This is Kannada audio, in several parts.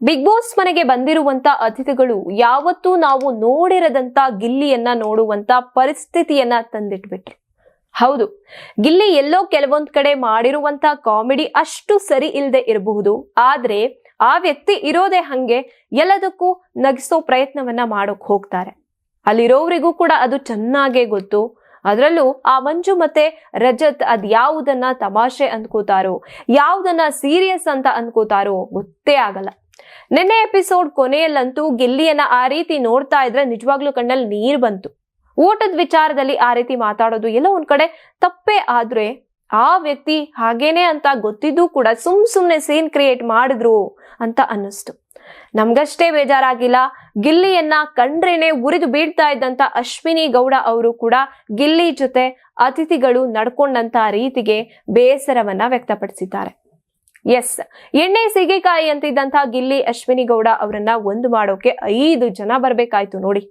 ಬಿಗ್ ಬಾಸ್ ಮನೆಗೆ ಬಂದಿರುವಂತ ಅತಿಥಿಗಳು ಯಾವತ್ತೂ ನಾವು ನೋಡಿರದಂತ ಗಿಲ್ಲಿಯನ್ನ ನೋಡುವಂತ ಪರಿಸ್ಥಿತಿಯನ್ನ ತಂದಿಟ್ಬಿಟ್ರು. ಹೌದು, ಗಿಲ್ಲಿ ಎಲ್ಲೋ ಕೆಲವೊಂದ್ ಕಡೆ ಮಾಡಿರುವಂತ ಕಾಮಿಡಿ ಅಷ್ಟು ಸರಿ ಇಲ್ಲದೆ ಇರಬಹುದು, ಆದ್ರೆ ಆ ವ್ಯಕ್ತಿ ಇರೋದೇ ಹಂಗೆ ಎಲ್ಲದಕ್ಕೂ ನಗಿಸೋ ಪ್ರಯತ್ನವನ್ನ ಮಾಡೋಕ್ ಹೋಗ್ತಾರೆ. ಅಲ್ಲಿರೋರಿಗೂ ಕೂಡ ಅದು ಚೆನ್ನಾಗೇ ಗೊತ್ತು. ಅದರಲ್ಲೂ ಆ ಮಂಜು ಮತ್ತೆ ರಜತ್ ಅದ್ ಯಾವುದನ್ನ ತಮಾಷೆ ಅನ್ಕೋತಾರೋ, ಯಾವುದನ್ನ ಸೀರಿಯಸ್ ಅಂತ ಅನ್ಕೋತಾರೋ ಗೊತ್ತೇ ಆಗಲ್ಲ. ನಿನ್ನೆ ಎಪಿಸೋಡ್ ಕೊನೆಯಲ್ಲಂತೂ ಗಿಲ್ಲಿಯನ್ನ ಆ ರೀತಿ ನೋಡ್ತಾ ಇದ್ರೆ ನಿಜವಾಗ್ಲೂ ಕಣ್ಣಲ್ಲಿ ನೀರ್ ಬಂತು. ಊಟದ ವಿಚಾರದಲ್ಲಿ ಆ ರೀತಿ ಮಾತಾಡೋದು ಎಲ್ಲೋ ಒಂದ್ ಕಡೆ ತಪ್ಪೇ ಆದ್ರೆ ಆ ವ್ಯಕ್ತಿ ಹಾಗೇನೆ ಅಂತ ಗೊತ್ತಿದ್ದು ಕೂಡ ಸುಮ್ ಸುಮ್ನೆ ಸೀನ್ ಕ್ರಿಯೇಟ್ ಮಾಡಿದ್ರು ಅಂತ ಅನ್ನಿಸ್ತು. ನಮ್ಗಷ್ಟೇ ಬೇಜಾರಾಗಿಲ್ಲ. ಗಿಲ್ಲಿಯನ್ನ ಕಂಡ್ರೇನೆ ಉರಿದು ಬೀಳ್ತಾ ಇದ್ದಂತ ಅಶ್ವಿನಿ ಗೌಡ ಅವರು ಕೂಡ ಗಿಲ್ಲಿ ಜೊತೆ ಅತಿಥಿಗಳು ನಡ್ಕೊಂಡಂತ ರೀತಿಗೆ ಬೇಸರವನ್ನ ವ್ಯಕ್ತಪಡಿಸಿದ್ದಾರೆ. ಎಸ್ ಎಣ್ಣೆ ಸೀಗೆಕಾಯಿ ಅಂತಿದ್ದಂತಹ ಗಿಲ್ಲಿ ಅಶ್ವಿನಿ ಗೌಡ ಅವರನ್ನ ಒಂದು ಮಾಡೋಕೆ ಐದು ಜನ ಬರ್ಬೇಕಾಯ್ತು ನೋಡಿ.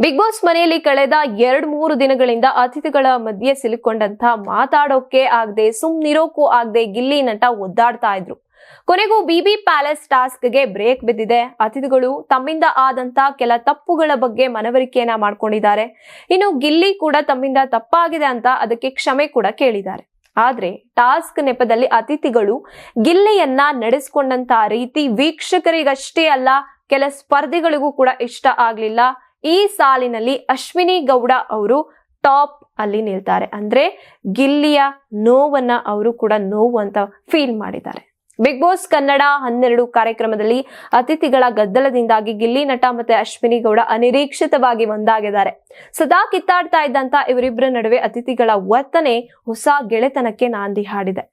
ಬಿಗ್ ಬಾಸ್ ಮನೆಯಲ್ಲಿ ಕಳೆದ ಎರಡ್ ಮೂರು ದಿನಗಳಿಂದ ಅತಿಥಿಗಳ ಮಧ್ಯೆ ಸಿಲುಕೊಂಡಂತ ಮಾತಾಡೋಕೆ ಆಗದೆ ಸುಮ್ನಿರೋಕು ಆಗದೆ ಗಿಲ್ಲಿ ನಟ ಒದ್ದಾಡ್ತಾ ಇದ್ರು. ಕೊನೆಗೂ ಬಿಬಿ ಪ್ಯಾಲೇಸ್ ಟಾಸ್ಕ್ಗೆ ಬ್ರೇಕ್ ಬಿದ್ದಿದೆ. ಅತಿಥಿಗಳು ತಮ್ಮಿಂದ ಆದಂತ ಕೆಲ ತಪ್ಪುಗಳ ಬಗ್ಗೆ ಮನವರಿಕೆಯನ್ನ ಮಾಡ್ಕೊಂಡಿದ್ದಾರೆ. ಇನ್ನು ಗಿಲ್ಲಿ ಕೂಡ ತಮ್ಮಿಂದ ತಪ್ಪಾಗಿದೆ ಅಂತ ಅದಕ್ಕೆ ಕ್ಷಮೆ ಕೂಡ ಕೇಳಿದ್ದಾರೆ. ಆದ್ರೆ ಟಾಸ್ಕ್ ನೆಪದಲ್ಲಿ ಅತಿಥಿಗಳು ಗಿಲ್ಲೆಯನ್ನ ನಡೆಸಿಕೊಂಡಂತ ರೀತಿ ವೀಕ್ಷಕರಿಗಷ್ಟೇ ಅಲ್ಲ, ಕೆಲ ಸ್ಪರ್ಧಿಗಳಿಗೂ ಕೂಡ ಇಷ್ಟ ಆಗ್ಲಿಲ್ಲ. ಈ ಸಾಲಿನಲ್ಲಿ ಅಶ್ವಿನಿ ಗೌಡ ಅವರು ಟಾಪ್ ಅಲ್ಲಿ ನಿಲ್ತಾರೆ. ಅಂದ್ರೆ ಗಿಲ್ಲಿಯ ನೋವನ್ನ ಅವರು ಕೂಡ ನೋವು ಅಂತ ಫೀಲ್ ಮಾಡಿದ್ದಾರೆ. ಬಿಗ್ ಬಾಸ್ ಕನ್ನಡ ಹನ್ನೆರಡು ಕಾರ್ಯಕ್ರಮದಲ್ಲಿ ಅತಿಥಿಗಳ ಗದ್ದಲದಿಂದಾಗಿ ಗಿಲ್ಲಿ ನಟ ಮತ್ತೆ ಅಶ್ವಿನಿ ಗೌಡ ಅನಿರೀಕ್ಷಿತವಾಗಿ ಒಂದಾಗಿದ್ದಾರೆ. ಸದಾ ಕಿತ್ತಾಡ್ತಾ ಇದ್ದಂತ ಇವರಿಬ್ಬರ ನಡುವೆ ಅತಿಥಿಗಳ ವರ್ತನೆ ಹೊಸ ಗೆಳೆತನಕ್ಕೆ ನಾಂದಿ ಹಾಡಿದೆ.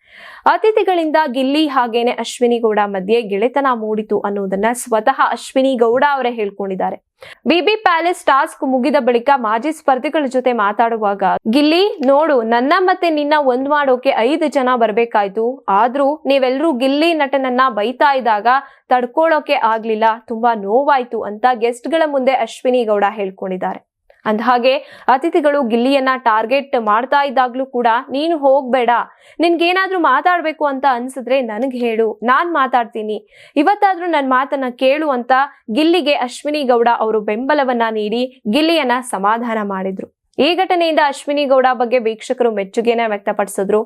ಅತಿಥಿಗಳಿಂದ ಗಿಲ್ಲಿ ಹಾಗೇನೆ ಅಶ್ವಿನಿ ಗೌಡ ಮಧ್ಯೆ ಗೆಳೆತನ ಮೂಡಿತು ಅನ್ನೋದನ್ನ ಸ್ವತಃ ಅಶ್ವಿನಿ ಗೌಡ ಅವರೇ ಹೇಳ್ಕೊಂಡಿದ್ದಾರೆ. ಬಿಬಿ ಪ್ಯಾಲೇಸ್ ಟಾಸ್ಕ್ ಮುಗಿದ ಬಳಿಕ ಮಾಜಿ ಸ್ಪರ್ಧಿಗಳ ಜೊತೆ ಮಾತಾಡುವಾಗ, ಗಿಲ್ಲಿ, ನೋಡು, ನನ್ನ ಮತ್ತೆ ನಿನ್ನ ಒಂದ್ ಮಾಡೋಕೆ ಐದು ಜನ ಬರ್ಬೇಕಾಯ್ತು. ಆದ್ರೂ ನೀವೆಲ್ಲರೂ ಗಿಲ್ಲಿ ನಟನನ್ನ ಬೈತಾ ಇದ್ದಾಗ ತಡ್ಕೊಳ್ಳೋಕೆ ಆಗ್ಲಿಲ್ಲ. ತುಂಬಾ ನೋವಾಯ್ತು ಅಂತ ಗೆಸ್ಟ್ಗಳ ಮುಂದೆ ಅಶ್ವಿನಿ ಗೌಡ ಹೇಳ್ಕೊಂಡಿದ್ದಾರೆ. ಅಂದಹಾಗೆ ಅತಿಥಿಗಳು ಗಿಲ್ಲಿಯನ್ನ ಟಾರ್ಗೆಟ್ ಮಾಡ್ತಾ ಇದ್ದಾಗ್ಲೂ ಕೂಡ ನೀನು ಹೋಗ್ಬೇಡ. ನಿನ್ಗೇನಾದ್ರೂ ಮಾತಾಡ್ಬೇಕು ಅಂತ ಅನ್ಸಿದ್ರೆ ನನಗೆ ಹೇಳು. ನಾನ್ ಮಾತಾಡ್ತೀನಿ. ಇವತ್ತಾದ್ರೂ ನನ್ನ ಮಾತನ್ನ ಕೇಳು ಅಂತ ಗಿಲ್ಲಿಗೆ ಅಶ್ವಿನಿ ಗೌಡ ಅವರು ಬೆಂಬಲವನ್ನ ನೀಡಿ ಗಿಲ್ಲಿಯನ್ನ ಸಮಾಧಾನ ಮಾಡಿದ್ರು. ಈ ಘಟನೆಯಿಂದ ಅಶ್ವಿನಿ ಗೌಡ ಬಗ್ಗೆ ವೀಕ್ಷಕರು ಮೆಚ್ಚುಗೆನ ವ್ಯಕ್ತಪಡಿಸಿದ್ರು.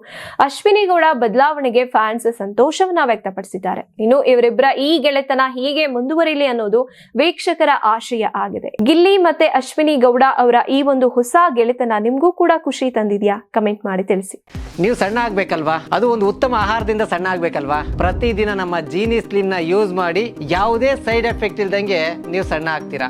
ಅಶ್ವಿನಿ ಗೌಡ ಬದಲಾವಣೆಗೆ ಫ್ಯಾನ್ಸ್ ಸಂತೋಷವನ್ನ ವ್ಯಕ್ತಪಡಿಸಿದ್ದಾರೆ. ಇನ್ನು ಇವರಿಬ್ಬರ ಈ ಗೆಳೆತನ ಹೀಗೆ ಮುಂದುವರಿಲಿ ಅನ್ನೋದು ವೀಕ್ಷಕರ ಆಶಯ ಆಗಿದೆ. ಗಿಲ್ಲಿ ಮತ್ತೆ ಅಶ್ವಿನಿ ಗೌಡ ಅವರ ಈ ಒಂದು ಹೊಸ ಗೆಳೆತನ ನಿಮ್ಗೂ ಕೂಡ ಖುಷಿ ತಂದಿದ್ಯಾ? ಕಮೆಂಟ್ ಮಾಡಿ ತಿಳಿಸಿ. ನೀವು ಸಣ್ಣ ಆಗ್ಬೇಕಲ್ವಾ? ಅದು ಒಂದು ಉತ್ತಮ ಆಹಾರದಿಂದ ಸಣ್ಣ ಆಗ್ಬೇಕಲ್ವಾ? ಪ್ರತಿದಿನ ನಮ್ಮ ಜೀನಿ ಸ್ಲಿಮ್ನ ಯೂಸ್ ಮಾಡಿ ಯಾವುದೇ ಸೈಡ್ ಎಫೆಕ್ಟ್ ಇಲ್ದಂಗೆ ನೀವು ಸಣ್ಣ ಆಗ್ತೀರಾ?